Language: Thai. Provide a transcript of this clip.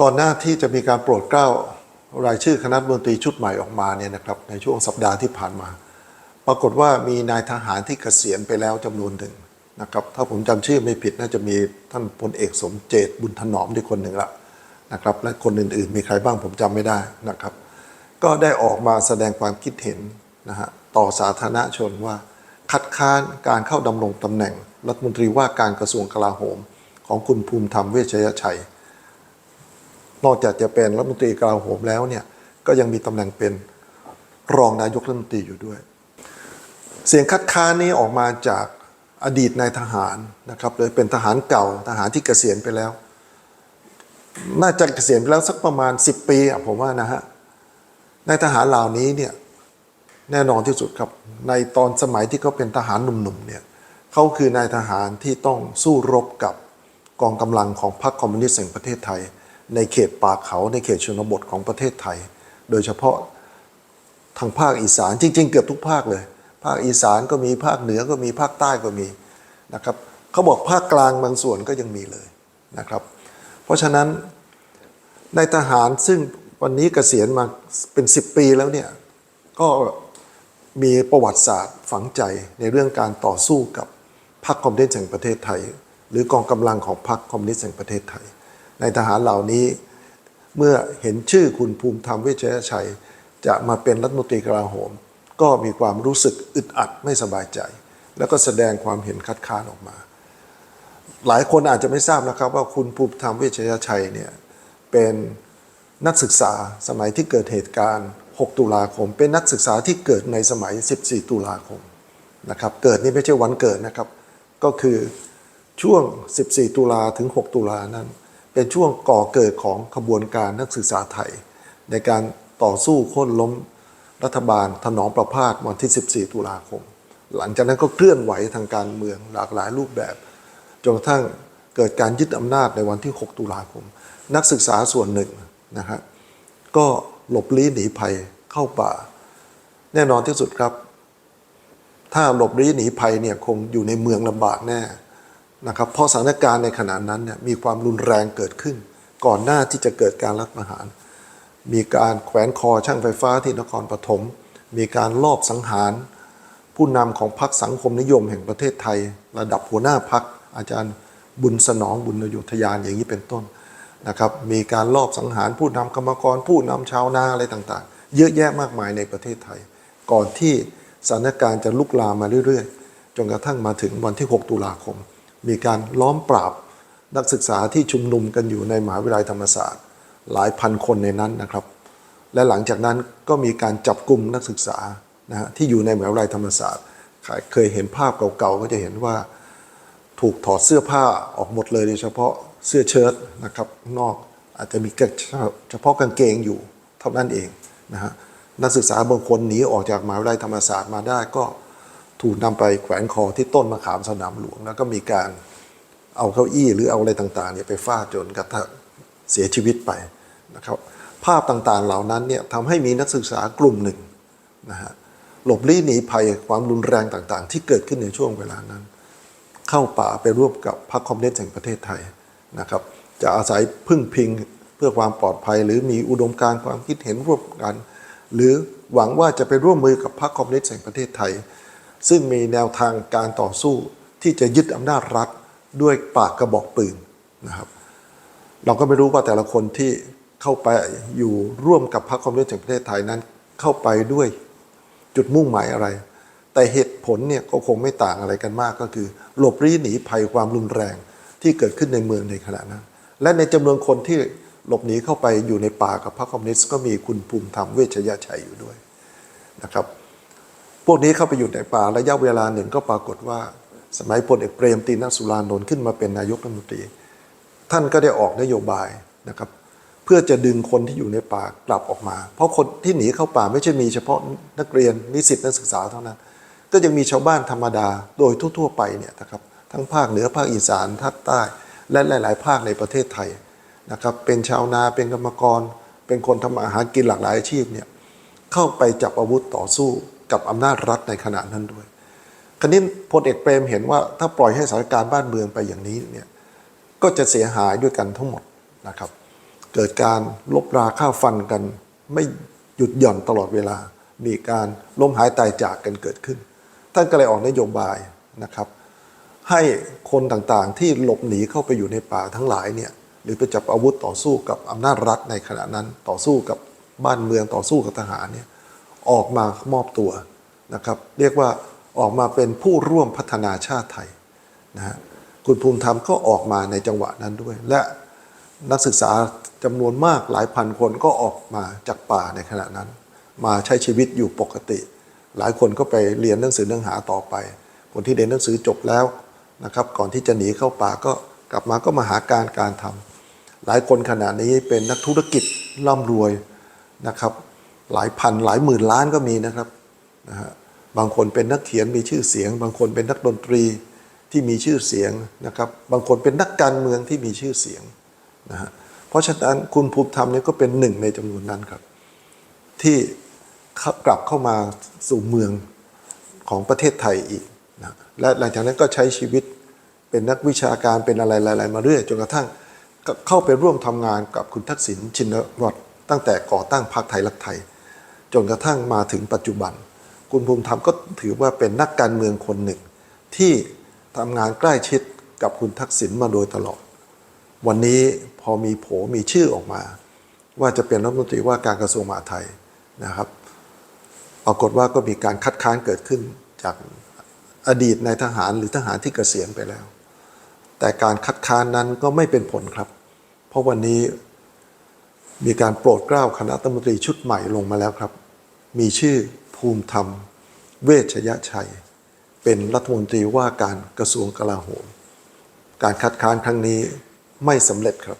ก่อนหน้าที่จะมีการโปรดเกล้ารายชื่อคณะรัฐมนตรีชุดใหม่ออกมาเนี่ยนะครับในช่วงสัปดาห์ที่ผ่านมา ปรากฏว่ามีนายทหารที่เกษียณไปแล้วจำนวนหนึ่งนะครับถ้าผมจำชื่อไม่ผิดน่าจะมีท่านพลเอกสมเจตบุญถนอมด้วยคนหนึ่งละนะครับและคนอื่นๆ มีใครบ้างผมจำไม่ได้นะครับ ก็ได้ออกมาแสดงความคิดเห็นนะฮะต่อสาธารณชนว่า คัดค้านการเข้าดำรงตำแหน่ง รัฐมนตรีว่าการกระทรวงกลาโหม ของคุณภูมิธรรมเวชยชัย นอกจากจะเป็นรัฐมนตรีกลาโหมแล้วเนี่ยก็ยังมีตำแหน่งเป็นรองนายกรัฐมนตรีอยู่ด้วย เสียงคัดค้านนี้ออกมาจากอดีตนายทหารนะครับเลยเป็นทหารเก่าทหารที่เกษียณไปแล้ว น่าจะเกษียณไปแล้วสักประมาณ 10 ปีผมว่านะฮะนายทหารเหล่านี้เนี่ยแน่นอนที่สุดครับในตอนสมัยที่เขาเป็นทหารหนุ่มๆเนี่ยเขาคือนายทหารที่ต้องสู้รบกับกองกำลังของพรรคคอมมิวนิสต์แห่งประเทศไทย ในเขตป่าเขาในเขตชนบทของประเทศไทย โดยเฉพาะทางภาคอีสานจริง ๆ เกือบทุกภาคเลย ภาคอีสานก็มีภาคเหนือก็มีภาคใต้ก็มีนะครับเขาบอกภาคกลางบางส่วนก็ยังมีเลยนะครับ เพราะฉะนั้นในทหารซึ่งวันนี้เกษียณมาเป็น 10 ปีแล้วเนี่ยก็มีประวัติศาสตร์ฝังใจในเรื่องการต่อสู้กับพรรคคอมมิวนิสต์แห่งประเทศไทย หรือกองกำลังของพรรคคอมมิวนิสต์แห่งประเทศไทย ในทหารเหล่านี้ เมื่อเห็นชื่อคุณภูมิธรรมเวชยชัย จะมาเป็นรัฐมนตรีกลาโหม ก็มีความรู้สึกอึดอัดไม่สบายใจ แล้วก็แสดงความเห็นคัดค้านออกมา หลายคนอาจจะไม่ทราบนะครับว่าคุณภูมิธรรมเวชยชัยเนี่ยเป็นนักศึกษาสมัยที่เกิดเหตุการณ์ 6 ตุลาคม เป็นนักศึกษาที่เกิดในสมัย 14 ตุลาคมนะครับ เกิดนี่ไม่ใช่วันเกิดนะครับ ก็คือช่วง 14 ตุลาถึง 6 ตุลานั้น เป็นช่วงก่อเกิดของขบวนการนักศึกษาไทย ในการต่อสู้โค่นล้มรัฐบาลถนอมประพาสวันที่ 14 ตุลาคม หลังจากนั้นก็เคลื่อนไหวทางการเมืองหลากหลายรูปแบบจนกระทั่งเกิดการยึดอำนาจในวันที่ 6 ตุลาคม นักศึกษาส่วนหนึ่งนะฮะก็หลบลี้หนีภัยเข้าป่า แน่นอนที่สุดครับ ถ้าหลบลี้หนีภัยเนี่ยคงอยู่ในเมืองลำบากแน่ นะครับเพราะสถานการณ์ในขณะนั้นเนี่ยมีความรุนแรงเกิดขึ้น ก่อนหน้าที่จะเกิดการรัฐประหาร มีการแขวนคอช่างไฟฟ้าที่นครปฐมมีการลอบสังหาร ผู้นำของพรรคสังคมนิยมแห่งประเทศไทย ระดับหัวหน้าพรรคอาจารย์บุญสนองบุญโยธยานอย่างนี้เป็นต้นนะครับมีการลอบสังหารผู้นำกรรมกรผู้นำชาวนาอะไรต่างๆ เยอะแยะมากมายในประเทศไทย ก่อนที่สถานการณ์จะลุกลามมาเรื่อยๆ จนกระทั่งมาถึงวันที่ 6 ตุลาคม มีการล้อมปราบนักศึกษาที่ชุมนุมกันอยู่ในมหาวิทยาลัยธรรมศาสตร์ หลายพันคนในนั้นนะครับ และหลังจากนั้นก็มีการจับกลุ่มนักศึกษานะฮะที่อยู่ในมหาวิทยาลัยธรรมศาสตร์ เคยเห็นภาพเก่าๆก็จะเห็นว่าถูกถอดเสื้อผ้าออกหมดเลยโดยเฉพาะเสื้อเชิ้ตนะครับนอกอาจจะมีเฉพาะกางเกงอยู่เท่านั้นเองนะฮะนักศึกษาบางคนหนีออกจากมหาวิทยาลัยธรรมศาสตร์มาได้ก็ ถูกนำไปแขวนคอที่ต้นมะขามสนามหลวง แล้วก็มีการเอาเก้าอี้หรือเอาอะไรต่างๆเนี่ยไปฟาดจนกระทั่งเสียชีวิตไปนะครับภาพต่างๆเหล่านั้นเนี่ยทำให้มีนักศึกษากลุ่มหนึ่งนะฮะหลบลี้หนีภัยความรุนแรงต่างๆ ที่เกิดขึ้นในช่วงเวลานั้น เข้าป่าไปร่วมกับพรรคคอมมิวนิสต์แห่งประเทศไทยนะครับจะอาศัยพึ่งพิงเพื่อความปลอดภัย หรือมีอุดมการณ์ความคิดเห็นร่วมกัน หรือหวังว่าจะไปร่วมมือกับพรรคคอมมิวนิสต์แห่งประเทศไทย ซึ่งมีแนวทางการต่อสู้ที่จะยึดอำนาจรัฐด้วยปากกระบอกปืนนะครับ เราก็ไม่รู้ว่าแต่ละคนที่เข้าไปอยู่ร่วมกับพรรคคอมมิวนิสต์แห่งประเทศไทยนั้น เข้าไปด้วยจุดมุ่งหมายอะไร แต่เหตุผลเนี่ยก็คงไม่ต่างอะไรกันมากก็คือ หลบลี้หนีภัยความรุนแรงที่เกิดขึ้นในเมืองในขณะนั้น และในจำนวนคนที่หลบหนีเข้าไปอยู่ในป่ากับพรรคคอมมิวนิสต์ก็มีคุณภูมิธรรมเวชยชัยอยู่ด้วยนะครับ พวกนี้เข้าไปอยู่ในป่าระยะเวลาหนึ่งก็ปรากฏว่า สมัยพลเอกเปรมตินสุรานนท์ขึ้นมาเป็นนายกรัฐมนตรี ท่านก็ได้ออกนโยบายนะครับ เพื่อจะดึงคนที่อยู่ในป่ากลับออกมา เพราะคนที่หนีเข้าป่าไม่ใช่มีเฉพาะนักเรียนนิสิตนักศึกษาเท่านั้น ก็ยังมีชาวบ้านธรรมดาโดยทั่วๆไปเนี่ยนะครับทั้งภาคเหนือภาคอีสานภาคใต้ และหลาย ๆ ภาคในประเทศไทยนะครับเป็นชาวนาเป็นกรรมกร เป็นคนทำอาหารกินหลากหลายอาชีพเนี่ยเข้าไปจับอาวุธต่อสู้ กับอำนาจรัฐในขณะนั้นด้วยคราวนี้พลเอกเปรมเห็นว่าถ้าปล่อยให้สถานการณ์บ้านเมืองไปอย่างนี้เนี่ยก็จะเสียหายด้วยกันทั้งหมดนะครับ เกิดการลบราค่าฟันกัน ไม่หยุดหย่อนตลอดเวลา มีการล้มหายตายจากกันเกิดขึ้น ท่านก็เลยออกนโยบายนะครับ ให้คนต่างๆที่หลบหนีเข้าไปอยู่ในป่าทั้งหลายเนี่ยหรือไปจับอาวุธต่อสู้กับอำนาจรัฐในขณะนั้นต่อสู้กับบ้านเมืองต่อสู้กับทหารเนี่ย ออกมามอบตัวนะครับเรียกว่าออกมาเป็นผู้ร่วมพัฒนาชาติไทยนะฮะคุณภูมิธรรมก็ออกมาในจังหวะนั้นด้วย และนักศึกษาจำนวนมากหลายพันคนก็ออกมาจากป่าในขณะนั้น มาใช้ชีวิตอยู่ปกติ หลายคนก็ไปเรียนหนังสือเนื้อหาต่อไป คนที่เรียนหนังสือจบแล้วนะครับก่อนที่จะหนีเข้าป่าก็กลับมาก็มาหาการการทำหลายคนขณะนี้เป็นนักธุรกิจร่ำรวยนะครับ หลายพันหลายหมื่นล้านก็มีนะครับนะฮะบางคนเป็นนักเขียนมีชื่อเสียง บางคนเป็นนักดนตรีที่มีชื่อเสียงนะครับ บางคนเป็นนักการเมืองที่มีชื่อเสียงนะฮะเพราะฉะนั้นคุณภูมิธรรมเนี่ยก็เป็นหนึ่งในจำนวนนั้นครับ ที่ข้ากลับเข้ามาสู่เมืองของประเทศไทยอีกนะและหลังจากนั้นก็ใช้ชีวิตเป็นนักวิชาการเป็นอะไรหลายๆมาเรื่อยจนกระทั่งเข้าไปร่วมทำงานกับคุณทักษิณชินวัตรตั้งแต่ก่อตั้งพรรคไทยรักไทย จนกระทั่งมาถึงปัจจุบัน คุณภูมิธรรมก็ถือว่าเป็นนักการเมืองคนหนึ่ง ที่ทำงานใกล้ชิดกับคุณทักษิณมาโดยตลอด วันนี้พอมีโผมีชื่อออกมา ว่าจะเป็นรัฐมนตรีว่าการกระทรวงมหาดไทยนะครับปรากฏว่าก็มีการคัดค้านเกิดขึ้นจากอดีตนายทหารหรือทหารที่เกษียณไปแล้ว แต่การคัดค้านนั้นก็ไม่เป็นผลครับ เพราะวันนี้มีการโปรดเกล้าคณะรัฐมนตรีชุดใหม่ลงมาแล้วครับ มีชื่อภูมิธรรม เวชยชัย เป็นรัฐมนตรีว่าการกระทรวงกลาโหม การคัดค้านครั้งนี้ไม่สำเร็จครับ